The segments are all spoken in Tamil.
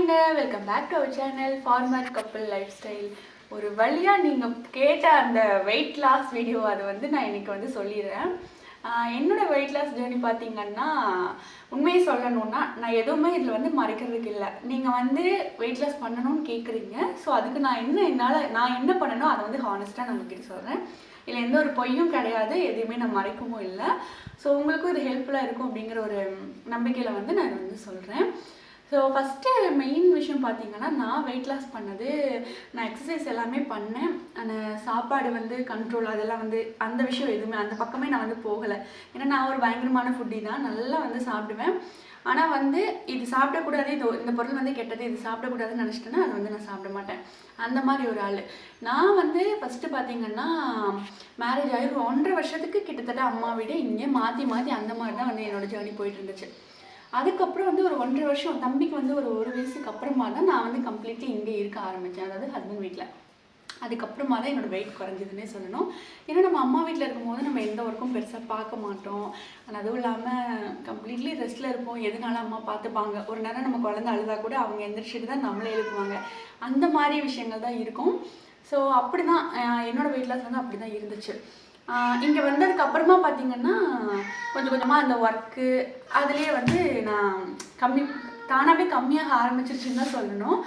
ஹாய்ங்க welcome back to our channel farmer couple lifestyle ஒரு வழியாக நீங்கள் கேட்ட அந்த வெயிட் லாஸ் வீடியோ அதை வந்து நான் இன்றைக்கி வந்து சொல்லிடுறேன். என்னோட வெயிட் லாஸ் ஜேர்னி பார்த்தீங்கன்னா உண்மையை சொல்லணும்னா நான் எதுவுமே இதில் வந்து மறைக்கிறதுக்கு இல்லை. நீங்கள் வந்து வெயிட் லாஸ் பண்ணணும்னு கேட்குறீங்க ஸோ அதுக்கு நான் என்ன என்னால் நான் என்ன பண்ணணும் அதை வந்து ஹானஸ்ட்டாக நான் உங்ககிட்ட சொல்கிறேன் இதில் எந்த ஒரு பொய்யும் கிடையாது. எதையுமே நான் மறைக்கவும் இல்லை. ஸோ உங்களுக்கும் இது ஹெல்ப்ஃபுல்லாக இருக்கும் அப்படிங்கிற ஒரு நம்பிக்கையில் வந்து நான் வந்து சொல்கிறேன் ஸோ ஃபஸ்ட்டு மெயின் விஷயம் பார்த்தீங்கன்னா நான் வெயிட் லாஸ் பண்ணது நான் எக்ஸசைஸ் எல்லாமே பண்ணேன். அந்த சாப்பாடு வந்து கண்ட்ரோல் அதெல்லாம் வந்து அந்த விஷயம் எதுவுமே அந்த பக்கமே நான் வந்து போகலை. ஏன்னா நான் ஒரு பயங்கரமான ஃபுட்டி தான். நல்லா வந்து சாப்பிடுவேன். ஆனால் வந்து இது சாப்பிடக்கூடாது இது இந்த பொருள் வந்து கெட்டது இது சாப்பிடக்கூடாதுன்னு நினச்சிட்டேன்னா அது வந்து நான் சாப்பிட மாட்டேன். அந்த மாதிரி ஒரு ஆள். நான் வந்து ஃபஸ்ட்டு பார்த்தீங்கன்னா மேரேஜ் ஆகி ஒரு ஒன்றரை வருஷத்துக்கு கிட்டத்தட்ட அம்மா வீடு இங்கே மாற்றி மாற்றி அந்த மாதிரி தான் வந்து என்னோட ஜேர்னி போயிட்டு இருந்துச்சு. அதுக்கப்புறம் வந்து ஒரு ஒன்றரை வருஷம் தம்பிக்கு வந்து ஒரு ஒரு வயசுக்கு அப்புறமா தான் நான் வந்து கம்ப்ளீட்லி இங்கே இருக்க ஆரம்பித்தேன் அதாவது ஹஸ்பண்ட் வீட்டில் அதுக்கப்புறமா தான் என்னோட வெயிட் குறைஞ்சதுன்னே சொல்லணும். ஏன்னா நம்ம அம்மா வீட்டில் இருக்கும்போது நம்ம எந்த ஒர்க்கும் பெருசாக பார்க்க மாட்டோம். ஆனால் அதுவும் இல்லாமல் கம்ப்ளீட்லி ரெஸ்ட்டில் இருப்போம். எதனால அம்மா பார்த்துப்பாங்க. ஒரு நேரம் நம்ம குழந்தை அழுதா கூட அவங்க எந்திரிச்சிட்டு தான் நம்மளே எழுப்புவாங்க. அந்த மாதிரி விஷயங்கள் தான் இருக்கும். ஸோ அப்படி தான் என்னோடய வெயிட் லாஸ் வந்து அப்படி தான் இருந்துச்சு. இங்கே வந்ததுக்கப்புறமா பார்த்தீங்கன்னா கொஞ்சம் கொஞ்சமாக அந்த ஒர்க்கு அதுலேயே வந்து நான் கம்மி தானாகவே கம்மியாக ஆரம்பிச்சிருச்சுன்னு தான் சொல்லணும்.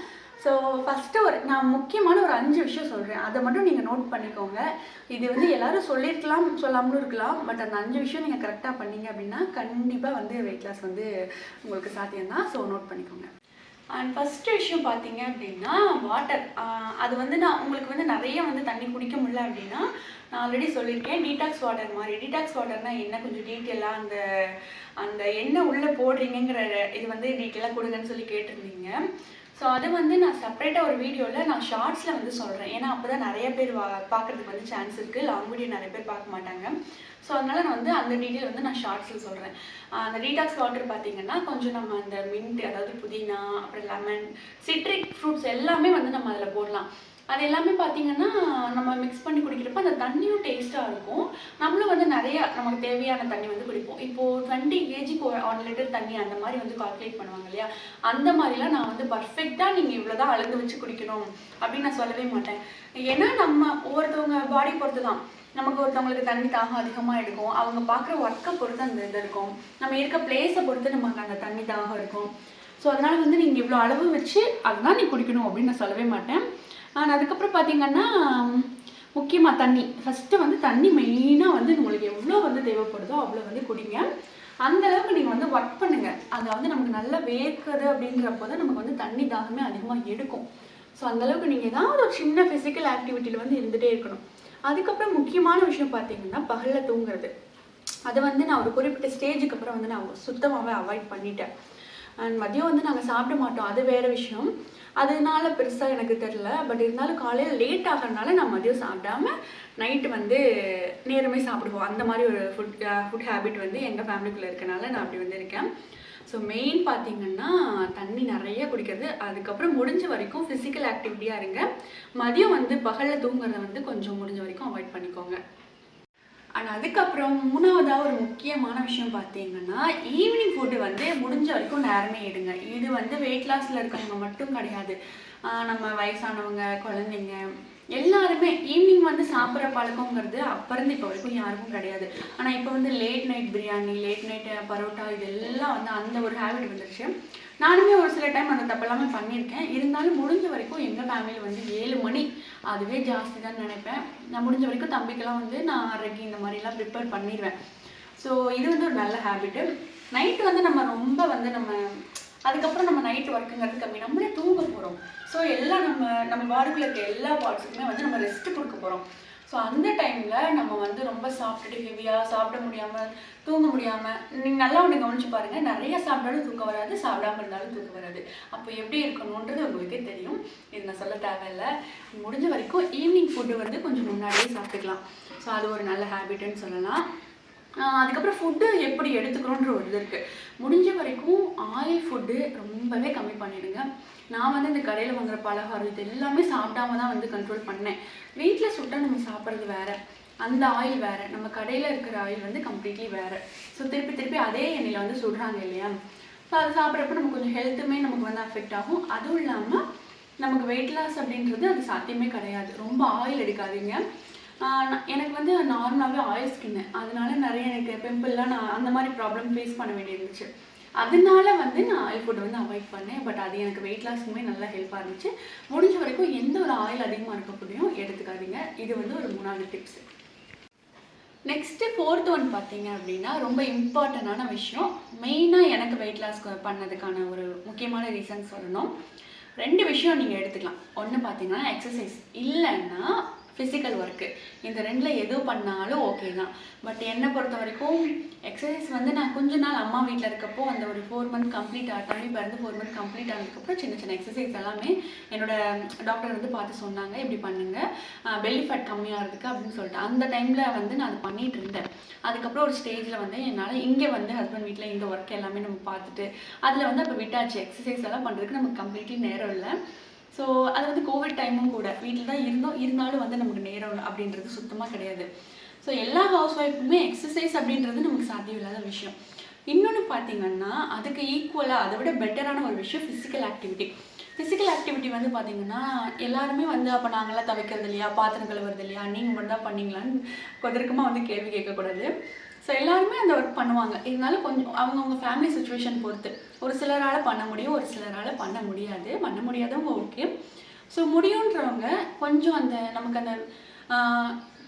ஸோ ஃபஸ்ட்டு ஒரு நான் முக்கியமான ஒரு அஞ்சு விஷயம் சொல்கிறேன் அதை மட்டும் நீங்கள் நோட் பண்ணிக்கோங்க. இது வந்து எல்லாரும் சொல்லியிருக்கலாம் சொல்லாமலும் இருக்கலாம் பட் அந்த அஞ்சு விஷயம் நீங்கள் கரெக்டாக பண்ணீங்க அப்படின்னா கண்டிப்பாக வந்து வெயிட் லாஸ் வந்து உங்களுக்கு சாத்தியம்தான். ஸோ நோட் பண்ணிக்கோங்க. அண்ட் ஃபஸ்ட்டு விஷயம் பார்த்தீங்க அப்படின்னா வாட்டர் அது வந்து நான் உங்களுக்கு வந்து நிறைய வந்து தண்ணி குடிக்க முடியல அப்படின்னா நான் ஆல்ரெடி சொல்லியிருக்கேன் டீடாக்ஸ் வாட்டர் மாதிரி. டீடாக்ஸ் வாட்டர்னால் என்ன? கொஞ்சம் டீட்டெயிலாக அந்த அந்த என்ன உள்ளே போடுறீங்கங்கிற இது வந்து டீட்டெயிலாக கொடுங்கன்னு சொல்லி கேட்டிருந்தீங்க. ஸோ அது வந்து நான் செப்பரேட்டாக ஒரு வீடியோவில் நான் ஷார்ட்ஸில் வந்து சொல்கிறேன் ஏன்னா அப்போ தான் நிறைய பேர் வா பார்க்குறதுக்கு வந்து சான்ஸ் இருக்குது லாங் வீடியோ நிறைய பேர் பார்க்க மாட்டாங்க. ஸோ அதனால் நான் வந்து அந்த டீட்டெயில் வந்து நான் ஷார்ட்ஸில் சொல்கிறேன் அந்த டீடாக்ஸ் வாட்டர் பார்த்தீங்கன்னா கொஞ்சம் நம்ம அந்த மின்ட் அதாவது புதினா அப்புறம் லெமன் சிட்ரிக் ஃப்ரூட்ஸ் எல்லாமே வந்து நம்ம அதில் போடலாம். அது எல்லாமே பார்த்தீங்கன்னா நம்ம மிக்ஸ் பண்ணி குடிக்கிறப்ப அந்த தண்ணியும் டேஸ்ட்டாக இருக்கும். நம்மளும் வந்து நிறைய நமக்கு தேவையான தண்ணி வந்து குடிப்போம். இப்போது டுவெண்ட்டி கேஜிக்கு ஒன் லிட்டர் தண்ணி அந்த மாதிரி வந்து கால்குலேட் பண்ணுவாங்க இல்லையா? அந்த மாதிரிலாம் நான் வந்து பர்ஃபெக்டாக நீங்கள் இவ்வளோ தான் அளந்து வச்சு குடிக்கணும் அப்படின்னு நான் சொல்லவே மாட்டேன். ஏன்னா நம்ம ஒவ்வொருத்தவங்க பாடி பொறுத்து தான் நமக்கு ஒருத்தவங்களுக்கு தண்ணி தாகம் அதிகமாக எடுக்கும். அவங்க பார்க்குற ஒர்க்கை பொறுத்து அந்த இது இருக்கும். நம்ம இருக்க பிளேஸை பொறுத்து நமக்கு அந்த தண்ணி தாகம் இருக்கும். ஸோ அதனால் வந்து நீங்கள் இவ்வளோ அளவு வச்சு அதுதான் நீ குடிக்கணும் அப்படின்னு நான் சொல்லவே மாட்டேன். ஆனால் அதுக்கப்புறம் பார்த்தீங்கன்னா முக்கியமாக தண்ணி. ஃபஸ்ட்டு வந்து தண்ணி மெயினாக வந்து உங்களுக்கு எவ்வளோ வந்து தேவைப்படுதோ அவ்வளோ வந்து குடிங்க. அந்த அளவுக்கு நீங்கள் வந்து ஒர்க் பண்ணுங்கள் அதை வந்து நமக்கு நல்லா வேர்க்குது அப்படிங்கிறப்போ தான் நமக்கு வந்து தண்ணி தாகமே அதிகமாக எடுக்கும். ஸோ அந்த அளவுக்கு நீங்கள் ஏதாவது ஒரு சின்ன ஃபிசிக்கல் ஆக்டிவிட்டியில் வந்து இருந்துகிட்டே இருக்கணும். அதுக்கப்புறம் முக்கியமான விஷயம் பார்த்தீங்கன்னா பகலில் தூங்குறது. அதை வந்து நான் ஒரு குறிப்பிட்ட ஸ்டேஜுக்கு அப்புறம் வந்து நான் சுத்தமாகவே அவாய்ட் பண்ணிட்டேன். அண்ட் மதியம் வந்து நாங்கள் சாப்பிட மாட்டோம். அது வேறு விஷயம். அதனால பெருசாக எனக்கு தெரில பட் இருந்தாலும் காலையில் லேட் ஆகிறதுனால நான் மதியம் சாப்பிடாம நைட்டு வந்து நேரமே சாப்பிடுவோம். அந்த மாதிரி ஒரு ஃபுட் ஃபுட் ஹேபிட் வந்து எங்கள் ஃபேமிலிக்குள்ளே இருக்கனால நான் அப்படி வந்து இருக்கேன். ஸோ மெயின் பார்த்தீங்கன்னா தண்ணி நிறைய குடிக்கிறது. அதுக்கப்புறம் முடிஞ்ச வரைக்கும் ஃபிசிக்கல் ஆக்டிவிட்டியாக இருங்க. மதியம் வந்து பகலில் தூங்குறத வந்து கொஞ்சம் முடிஞ்ச வரைக்கும் அவாய்ட் பண்ணிக்கோங்க. அண்ட் அதுக்கப்புறம் மூணாவதாக ஒரு முக்கியமான விஷயம் பார்த்தீங்கன்னா ஈவினிங் ஃபுட்டு வந்து முடிஞ்ச வரைக்கும் நேரமே எடுங்க. இது வந்து வெயிட் லாஸில் இருக்கவங்க மட்டும் கிடையாது. நம்ம வயசானவங்க குழந்தைங்க எல்லாருமே ஈவினிங் வந்து சாப்பிட்ற பழக்கங்கிறது அப்போ இப்போ வரைக்கும் யாருக்கும் கிடையாது. ஆனால் இப்போ வந்து late night biryani late night parotta இதெல்லாம் வந்து அந்த ஒரு ஹேபிட் வந்துருச்சு. நானுமே ஒரு சில டைம் அந்த தப்பெல்லாமே பண்ணியிருக்கேன். இருந்தாலும் முடிஞ்ச வரைக்கும் எங்கள் ஃபேமிலியில் வந்து ஏழு மணி அதுவே ஜாஸ்தி தான் நினைப்பேன். நான் முடிஞ்ச வரைக்கும் தம்பிக்கெல்லாம் வந்து நான் ஆறரைக்கு இந்த மாதிரிலாம் ப்ரிப்பேர் பண்ணிடுவேன் ஸோ இது வந்து ஒரு நல்ல ஹேபிட்டு நைட்டு வந்து நம்ம ரொம்ப வந்து நம்ம அதுக்கப்புறம் நம்ம நைட் ஒர்க்குங்கிறது கம்மி. நம்மளே தூங்க போகிறோம் ஸோ எல்லாம் நம்ம நம்ம பாடிக்குள்ள இருக்க எல்லா பார்ட்ஸுக்குமே வந்து நம்ம ரெஸ்ட் கொடுக்க போகிறோம் ஸோ அந்த டைமில் நம்ம வந்து ரொம்ப சாப்பிட்டுட்டு ஹெவியாக சாப்பிட முடியாமல் தூங்க முடியாமல் நீங்கள் நல்லா ஒன்று கவனிச்சு பாருங்கள் நிறைய சாப்பிட்டாலும் தூக்கம் வராது சாப்பிடாம இருந்தாலும் தூக்கம் வராது. அப்போ எப்படி இருக்கணுன்றது உங்களுக்கே தெரியும். இது நான் சொல்ல தேவையில்லை. முடிஞ்ச வரைக்கும் ஈவினிங் ஃபுட்டு வந்து கொஞ்சம் முன்னாடியே சாப்பிட்டுக்கலாம். ஸோ அது ஒரு நல்ல ஹேபிட்டுன்னு சொல்லலாம். அதுக்கப்புறம் ஃபுட்டு எப்படி எடுத்துக்கிறோன்ற ஒரு இது இருக்குது முடிஞ்ச வரைக்கும் ஆயில் ஃபுட்டு ரொம்பவே கம்மி பண்ணிடுங்க. நான் வந்து இந்த கடையில் வாங்குற பலகாரம் இது எல்லாமே சாப்பிடாம தான் வந்து கண்ட்ரோல் பண்ணேன். வீட்டில் சுட்டா நம்ம சாப்பிட்றது வேறு. அந்த ஆயில் வேறு. நம்ம கடையில் இருக்கிற ஆயில் வந்து கம்ப்ளீட்லி வேறு. ஸோ திருப்பி திருப்பி அதே எண்ணெயில் வந்து சுடுறாங்க இல்லையா? ஸோ அது சாப்பிட்றப்ப நமக்கு கொஞ்சம் ஹெல்த்துமே நமக்கு வந்து அஃபெக்ட் ஆகும். அதுவும் இல்லாமல் நமக்கு வெயிட் லாஸ் அப்படின்றது அது சாத்தியமே கிடையாது. ரொம்ப ஆயில் எடுக்காதீங்க எனக்கு வந்து நார்மலாகவே ஆயில் ஸ்கின்னு. அதனால நிறைய எனக்கு பிம்பிள்லாம் நான் அந்த மாதிரி ப்ராப்ளம் ஃபேஸ் பண்ண வேண்டியிருந்துச்சு. அதனால வந்து நான் ஆயில் ஃபுட்டை வந்து அவாய்ட் பண்ணேன். பட் அது எனக்கு வெயிட் லாஸ்க்குமே நல்லா ஹெல்ப்பாக இருந்துச்சு. முடிஞ்ச வரைக்கும் எந்த ஒரு ஆயில் அதிகமாக இருக்கக்கூடியும் எடுத்துக்காதீங்க. இது வந்து ஒரு மூணாவது டிப்ஸ் நெக்ஸ்ட்டு ஃபோர்த் ஒன் பார்த்தீங்க அப்படின்னா ரொம்ப இம்பார்ட்டண்டான விஷயம். மெயினாக எனக்கு வெயிட் லாஸ் பண்ணதுக்கான ஒரு முக்கியமான ரீசன் சொல்லணும். ரெண்டு விஷயம் நீங்கள் எடுத்துக்கலாம். ஒன்று பார்த்தீங்கன்னா எக்ஸசைஸ் இல்லைன்னா ஃபிசிக்கல் ஒர்க்கு இந்த ரெண்டில் எது பண்ணாலும் ஓகே தான். பட் என்னை பொறுத்த வரைக்கும் எக்ஸசைஸ் வந்து நான் கொஞ்ச நாள் அம்மா வீட்டில் இருக்கப்போ அந்த ஒரு ஃபோர் மந்த் கம்ப்ளீட் ஆட்டாமே பிறந்து ஃபோர் மந்த் கம்ப்ளீட் ஆனதுக்கப்புறம் சின்ன சின்ன எக்ஸசைஸ் எல்லாமே என்னோட டாக்டர் வந்து பார்த்து சொன்னாங்க. இப்படி பண்ணுங்க. பெல்லி ஃபேட் கம்மியாகிறதுக்கு அப்படின்னு சொல்லிட்டு. அந்த டைமில் வந்து நான் அதை பண்ணிட்டு இருந்தேன். அதுக்கப்புறம் ஒரு ஸ்டேஜில் வந்து என்னால் இங்கே வந்து ஹஸ்பண்ட் வீட்டில் இந்த ஒர்க் எல்லாமே நம்ம பார்த்துட்டு அதில் வந்து அப்போ விட்டாச்சு. எக்ஸசைஸ் எல்லாம் பண்ணுறதுக்கு நமக்கு கம்ப்ளீட்லி நேரம் இல்லை. ஸோ அது வந்து கோவிட் டைமும் கூட. வீட்டில் தான் இருந்தோம் இருந்தாலும் வந்து நமக்கு நேரம் அப்படின்றது சுத்தமாக கிடையாது. ஸோ எல்லா ஹவுஸ் ஒய்ஃபுமே எக்ஸசைஸ் அப்படின்றது நமக்கு சாத்தியம் இல்லாத விஷயம். இன்னொன்று பார்த்தீங்கன்னா அதுக்கு ஈக்குவலாக அதை விட பெட்டரான ஒரு விஷயம் ஃபிசிக்கல் ஆக்டிவிட்டி ஃபிசிக்கல் ஆக்டிவிட்டி வந்து பார்த்தீங்கன்னா எல்லாருமே வந்து அப்போ நாங்களாம் துவைக்கிறது இல்லையா? பாத்திரம் கழுவுறது இல்லையா? நீங்கள் மட்டும் தான் பண்ணீங்களான்னு கொதற்கமாக வந்து கேள்வி கேட்கக்கூடாது. ஸோ எல்லாருமே அந்த ஒர்க் பண்ணுவாங்க. இருந்தாலும் கொஞ்சம் அவங்கவுங்க ஃபேமிலி சுச்சுவேஷன் பொறுத்து. ஒரு சிலரால் பண்ண முடியும் ஒரு சிலரால் பண்ண முடியாது. பண்ண முடியாதவங்க ஓகே ஸோ முடியுன்றவங்க கொஞ்சம் அந்த நமக்கு அந்த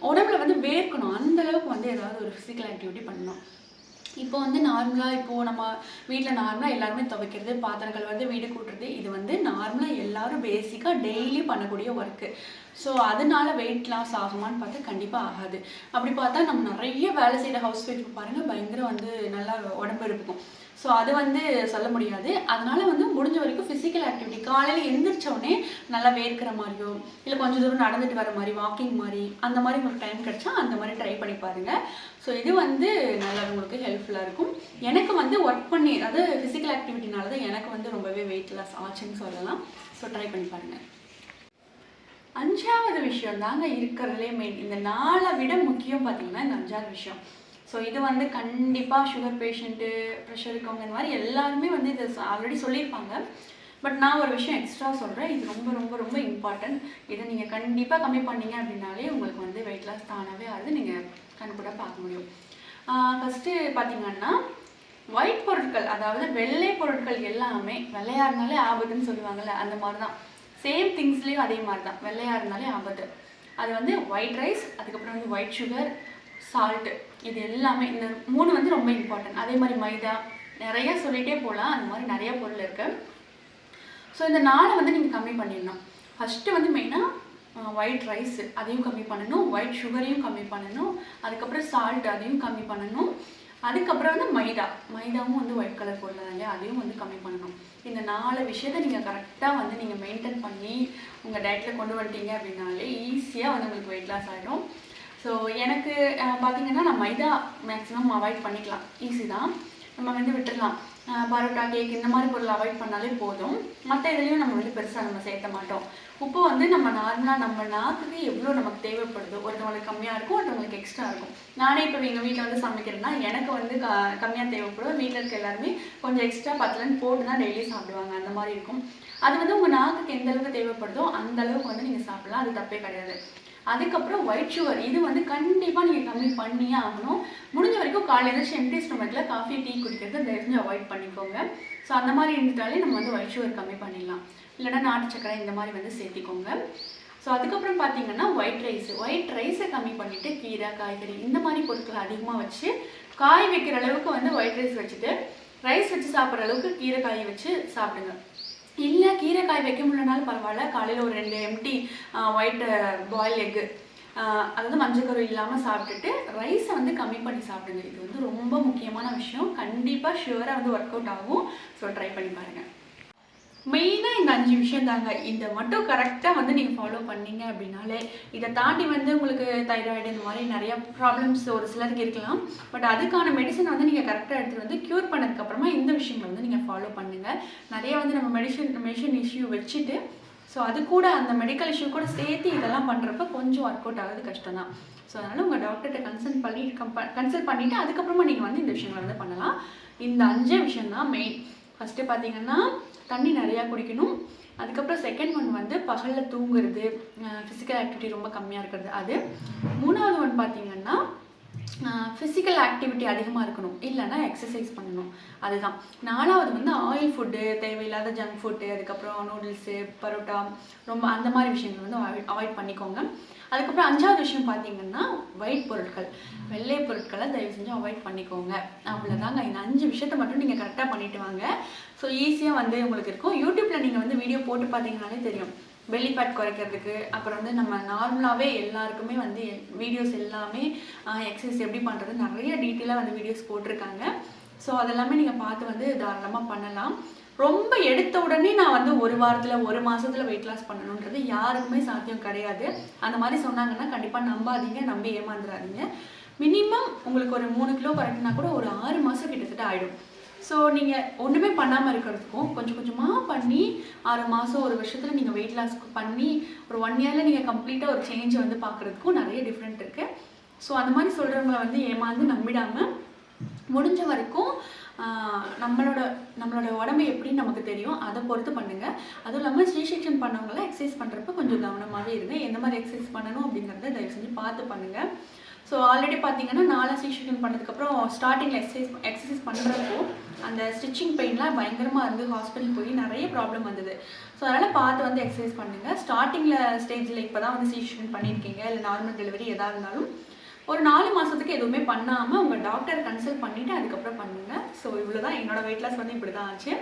உடம்புல வந்து வேர்க்கணும். அந்த அளவுக்கு வந்து ஏதாவது ஒரு ஃபிசிக்கல் ஆக்டிவிட்டி பண்ணணும். இப்போ வந்து நார்மலாக இப்போது நம்ம வீட்டில் நார்மலாக எல்லாருமே துவைக்கிறது பாத்திரம் கழுவுறது வீடு கூட்டுறது இது வந்து நார்மலாக எல்லாரும் பேசிக்காக டெய்லி பண்ணக்கூடிய ஒர்க்கு ஸோ அதனால வெயிட் லாஸ் ஆகுமான்னு பார்த்தா கண்டிப்பாக ஆகாது. அப்படி பார்த்தா நம்ம நிறைய வேலை செய்கிற ஹவுஸ் ஒய்ஃப் பாருங்கள் பயங்கர வந்து நல்லா உடம்பு இருக்கும் ஸோ அது வந்து சொல்ல முடியாது. அதனால வந்து முடிஞ்ச வரைக்கும் ஃபிசிக்கல் ஆக்டிவிட்டி காலையில் எந்திரிச்ச உடனே நல்லா வேர்க்கிற மாதிரியோ இல்லை கொஞ்சம் தூரம் நடந்துட்டு வர மாதிரி வாக்கிங் மாதிரி அந்த மாதிரி உங்களுக்கு டைம் கிடைச்சா அந்த மாதிரி ட்ரை பண்ணி பாருங்க. ஸோ இது வந்து நல்லா உங்களுக்கு ஹெல்ப்ஃபுல்லாக இருக்கும். எனக்கு வந்து ஒர்க் பண்ணி அதாவது ஃபிசிக்கல் ஆக்டிவிட்டினால தான் எனக்கு வந்து ரொம்பவே வெயிட் லாஸ் ஆச்சுன்னு சொல்லலாம். ஸோ ட்ரை பண்ணி பாருங்க. அஞ்சாவது விஷயம் தாங்க இருக்கிறதுலே மெயின் இந்த நாளை விட முக்கியம் பார்த்தீங்கன்னா இந்த அஞ்சாவது விஷயம். ஸோ இது வந்து கண்டிப்பாக சுகர் பேஷண்ட்டு ப்ரெஷர் இருக்கவங்க இந்த மாதிரி எல்லாருமே வந்து இதை ஆல்ரெடி சொல்லியிருப்பாங்க. பட் நான் ஒரு விஷயம் எக்ஸ்ட்ரா சொல்கிறேன் இது ரொம்ப ரொம்ப ரொம்ப இம்பார்ட்டன்ட் இதை நீங்கள் கண்டிப்பாக கம்மி பண்ணீங்க அப்படின்னாலே உங்களுக்கு வந்து வெயிட் லாஸ் தானாகவே ஆகுது. நீங்கள் கண்கூட பார்க்க முடியும். ஃபஸ்ட்டு பார்த்தீங்கன்னா ஒயிட் பொருட்கள் அதாவது வெள்ளை பொருட்கள் எல்லாமே வெள்ளையாக இருந்தாலே ஆபத்துன்னு சொல்லுவாங்கல்ல அந்த மாதிரி தான் சேம் திங்ஸ்லேயும் அதே மாதிரி தான் வெள்ளையாக இருந்தாலே ஆபத்து. அது வந்து ஒயிட் ரைஸ் அதுக்கப்புறம் வந்து ஒயிட் சுகர் சால்ட்டு இது எல்லாமே இந்த மூணு வந்து ரொம்ப இம்பார்ட்டன்ட் அதே மாதிரி மைதா நிறைய சொல்லிகிட்டே போகலாம். அந்த மாதிரி நிறைய பொருள் இருக்குது ஸோ இந்த நாளை வந்து நீங்கள் கம்மி பண்ணிடணும். ஃபஸ்ட்டு வந்து மெயினாக ஒயிட் ரைஸு அதையும் கம்மி பண்ணணும். ஒயிட் சுகரையும் கம்மி பண்ணணும். அதுக்கப்புறம் சால்ட் அதையும் கம்மி பண்ணணும். அதுக்கப்புறம் வந்து மைதா. மைதாவும் வந்து ஒயிட் கலர் பொருள் இல்லையா? அதையும் வந்து கம்மி பண்ணணும். இந்த நாலு விஷயத்தை நீங்கள் கரெக்டாக வந்து நீங்கள் மெயின்டைன் பண்ணி உங்கள் டயட்டில் கொண்டு வந்துட்டீங்க அப்படின்னாலே ஈஸியாக வந்து உங்களுக்கு வெயிட் லாஸ் ஆகிடும் ஸோ எனக்கு பார்த்தீங்கன்னா நான் மைதா மேக்ஸிமம் அவாய்ட் பண்ணிக்கலாம். ஈஸி தான். நம்ம வந்து விட்டுடலாம். பரோட்டா கேக் இந்த மாதிரி பொருள் அவாய்ட் பண்ணாலே போதும். மற்ற இதுலேயும் நம்ம வந்து பெருசாக நம்ம சேர்த்த மாட்டோம். உப்பு வந்து நம்ம நார்மலாக நம்ம நாக்குக்கு எவ்வளோ நமக்கு தேவைப்படுதோ ஒருத்தவங்களுக்கு கம்மியாக இருக்கும் ஒருத்தவங்களுக்கு எக்ஸ்ட்ரா இருக்கும். நானே இப்போ எங்கள் வீட்டில் வந்து சமைக்கிறேன்னா எனக்கு வந்து க கம்மியாக தேவைப்படும். வீட்டில் இருக்க எல்லாருமே கொஞ்சம் எக்ஸ்ட்ரா பத்தலன்னு போட்டு தான் டெய்லி சாப்பிடுவாங்க. அந்த மாதிரி இருக்கும். அது வந்து உங்கள் நாக்குக்கு எந்த அளவுக்கு தேவைப்படுதோ அந்த அளவுக்கு வந்து நீங்கள் சாப்பிடலாம். அது தப்பே கிடையாது. அதுக்கப்புறம் ஒயிட் சுகர் இது வந்து கண்டிப்பாக நீங்கள் கம்மி பண்ணியே ஆகணும். முடிஞ்ச வரைக்கும் காலையில் எழுந்திரிச்சு எம்டி ஸ்டொமக்கில் காஃபி டீ குடிக்கிறது தயவுஞ்சு அவாய்ட் பண்ணிக்கோங்க. ஸோ அந்த மாதிரி இருந்துட்டாலே நம்ம வந்து ஒயிட் சுகர் கம்மி பண்ணிடலாம். இல்லைன்னா நாட்டு சக்கரை இந்த மாதிரி வந்து சேர்த்திக்கோங்க. ஸோ அதுக்கப்புறம் பார்த்தீங்கன்னா ஒயிட் ரைஸ் ஒயிட் ரைஸை கம்மி பண்ணிவிட்டு கீரை காய்கறி இந்த மாதிரி பொருட்களை அதிகமாக வச்சு காய் வைக்கிற அளவுக்கு வந்து ஒயிட் ரைஸ் வச்சுட்டு ரைஸ் வச்சு சாப்பிட்ற அளவுக்கு கீரை காயை வச்சு சாப்பிடுங்க. இல்லை கீரைக்காய் வைக்க முடியலனாலும் பரவாயில்ல. காலையில் ஒரு ரெண்டு எம்டி ஒயிட் பாயில் எக்கு அதாவது மஞ்சக்கரு இல்லாமல் சாப்பிட்டுட்டு ரைஸை வந்து கம்மி பண்ணி சாப்பிடுங்க. இது வந்து ரொம்ப முக்கியமான விஷயம். கண்டிப்பாக ஷுவராக வந்து ஒர்க் அவுட் ஆகும். ஸோ ட்ரை பண்ணி பாருங்கள் மெயினாக இந்த அஞ்சு விஷயம் தாங்க. இதை மட்டும் கரெக்டாக வந்து நீங்கள் ஃபாலோ பண்ணீங்க அப்படின்னாலே இதை தாண்டி வந்து உங்களுக்கு தைராய்டு இந்த மாதிரி நிறைய ப்ராப்ளம்ஸ் ஒரு சிலருக்கு இருக்கலாம். பட் அதுக்கான மெடிசன் வந்து நீங்கள் கரெக்டாக எடுத்துகிட்டு வந்து க்யூர் பண்ணதுக்கப்புறமா இந்த விஷயங்களை வந்து நீங்கள் ஃபாலோ பண்ணுங்கள் நிறைய வந்து நம்ம மெடிசன் மெடிசன் இஷ்யூ வச்சுட்டு ஸோ அது கூட அந்த மெடிக்கல் இஷ்யூ கூட சேர்த்து இதெல்லாம் பண்ணுறப்ப கொஞ்சம் ஒர்க் அவுட் ஆகுது கஷ்டம் தான் ஸோ அதனால் உங்கள் டாக்டர்கிட்ட கன்சல்ட் பண்ணி கன்சல்ட் பண்ணிவிட்டு அதுக்கப்புறமா நீங்கள் வந்து இந்த விஷயங்களை வந்து பண்ணலாம். இந்த அஞ்சே விஷயம் தான் மெயின் ஃபஸ்ட்டு பார்த்தீங்கன்னா தண்ணி நிறையா குடிக்கணும். அதுக்கப்புறம் செகண்ட் ஒன் வந்து பகலில் தூங்குறது ஃபிசிக்கல் ஆக்டிவிட்டி ரொம்ப கம்மியாக இருக்கிறது. அது மூணாவது ஒன் பார்த்தீங்கன்னா ஃபிசிக்கல் ஆக்டிவிட்டி அதிகமாக இருக்கணும். இல்லைன்னா எக்ஸசைஸ் பண்ணணும். அதுதான். நாலாவது வந்து ஆயில் ஃபுட்டு தேவையில்லாத ஜங்க் ஃபுட்டு அதுக்கப்புறம் நூடுல்ஸு பரோட்டா ரொம்ப அந்த மாதிரி விஷயங்கள் வந்து அவாய்ட் அவாய்ட் பண்ணிக்கோங்க. அதுக்கப்புறம் அஞ்சாவது விஷயம் பார்த்தீங்கன்னா ஒயிட் பொருட்கள். வெள்ளை பொருட்களை தயவு செஞ்சு அவாய்ட் பண்ணிக்கோங்க. அவ்வளோதாங்க இந்த அஞ்சு விஷயத்த மட்டும் நீங்கள் கரெக்டாக பண்ணிட்டு வாங்க. ஸோ ஈஸியாக வந்து உங்களுக்கு இருக்கும். யூடியூப்பில் நீங்கள் வந்து வீடியோ போட்டு பார்த்தீங்கன்னாலே தெரியும். பெல்லி ஃபேட் குறைக்கிறதுக்கு அப்புறம் வந்து நம்ம நார்மலாகவே எல்லாருக்குமே வந்து வீடியோஸ் எல்லாமே எக்ஸசைஸ் எப்படி பண்ணுறது நிறைய டீட்டெயிலாக வந்து வீடியோஸ் போட்டிருக்காங்க. ஸோ அதெல்லாமே நீங்கள் பார்த்து வந்து தாராளமாக பண்ணலாம். ரொம்ப எடுத்த உடனே நான் வந்து ஒரு வாரத்தில் ஒரு மாதத்தில் வெயிட் லாஸ் பண்ணணுன்றது யாருக்குமே சாத்தியம் கிடையாது. அந்த மாதிரி சொன்னாங்கன்னா கண்டிப்பாக நம்பாதீங்க நம்பி ஏமாந்துடாதீங்க மினிமம் உங்களுக்கு ஒரு மூணு கிலோ குறைக்கணும்னா கூட ஒரு ஆறு மாதம் கிட்டத்தட்ட ஆகிடும் ஸோ நீங்கள் ஒன்றுமே பண்ணாமல் இருக்கிறதுக்கும் கொஞ்சம் கொஞ்சமாக பண்ணி ஆறு மாதம் ஒரு வருஷத்தில் நீங்கள் வெயிட் லாஸ் பண்ணி ஒரு ஒன் இயரில் நீங்கள் கம்ப்ளீட்டாக ஒரு சேஞ்ச் வந்து பார்க்குறதுக்கும் நிறைய டிஃப்ரெண்ட் இருக்குது ஸோ அந்த மாதிரி சொல்கிறவங்கள வந்து ஏமாந்து நம்பிடாமல் முடிஞ்ச வரைக்கும் நம்மளோட நம்மளோட உடம்பு எப்படின்னு நமக்கு தெரியும். அதை பொறுத்து பண்ணுங்கள் அதுவும் இல்லாமல் ஸ்ரீ செக்ஷன் பண்ணவங்களாம் எக்ஸசைஸ் பண்ணுறப்ப கொஞ்சம் கவனமாகவே இருங்க. எந்த மாதிரி எக்ஸசைஸ் பண்ணணும் அப்படிங்கிறத தயவு செஞ்சு பார்த்து பண்ணுங்கள் ஸோ ஆல்ரெடி பார்த்தீங்கன்னா நாலு ஸ்டிச்சிங் பண்ணதுக்கப்புறம் ஸ்டார்டிங்கில் எக்ஸசைஸ் எக்ஸசைஸ் பண்ணுறப்போ அந்த ஸ்டிச்சிங் பெயின்லாம் பயங்கரமாக இருந்து ஹாஸ்பிட்டல் போய் நிறைய ப்ராப்ளம் வந்தது. ஸோ அதனால் பார்த்து வந்து எக்ஸசைஸ் பண்ணுங்கள் ஸ்டார்டிங்கில் ஸ்டேஜில் இப்போ தான் வந்து ஸ்டிச்சிங் பண்ணியிருக்கீங்க இல்லை நார்மல் டெலிவரி எதாக இருந்தாலும். ஒரு நாலு மாதத்துக்கு எதுவுமே பண்ணாமல் உங்கள் டாக்டர் கன்சல்ட் பண்ணிவிட்டு அதுக்கப்புறம் பண்ணுங்கள் ஸோ இவ்வளோ தான் என்னோடய வெயிட் லாஸ் வந்து இப்படி தான் ஆச்சு.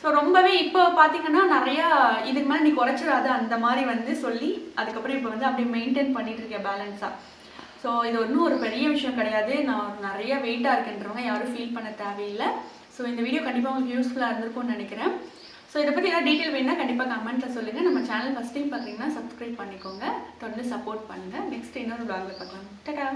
ஸோ ரொம்பவே இப்போ பார்த்தீங்கன்னா நிறையா இதுக்கு மேலே நீ குறைச்சிடாத அந்த மாதிரி வந்து சொல்லி அதுக்கப்புறம் இப்போ வந்து அப்படியே மெயின்டைன் பண்ணிட்டு இருக்கேன் பேலன்ஸாக ஸோ இது ஒன்றும் ஒரு பெரிய விஷயம் கிடையாது. நான் நிறைய வெயிட்டாக இருக்குன்றவங்க யாரும் ஃபீல் பண்ண தேவையில்லை. ஸோ இந்த வீடியோ கண்டிப்பாக உங்களுக்கு யூஸ்ஃபுல்லாக இருந்திருக்கும்னு நினைக்கிறேன். ஸோ இதை பற்றி ஏதாவது டீட்டெயில் வேணுன்னா கண்டிப்பாக கமெண்ட்டில் சொல்லுங்கள் நம்ம சேனல் ஃபஸ்ட் டைம் பார்த்தீங்கன்னா சப்ஸ்கிரைப் பண்ணிக்கோங்க. தொடர்ந்து சப்போர்ட் பண்ணுங்கள் நெக்ஸ்ட் இன்னொரு பிளாகில் பார்க்கலாம். டடா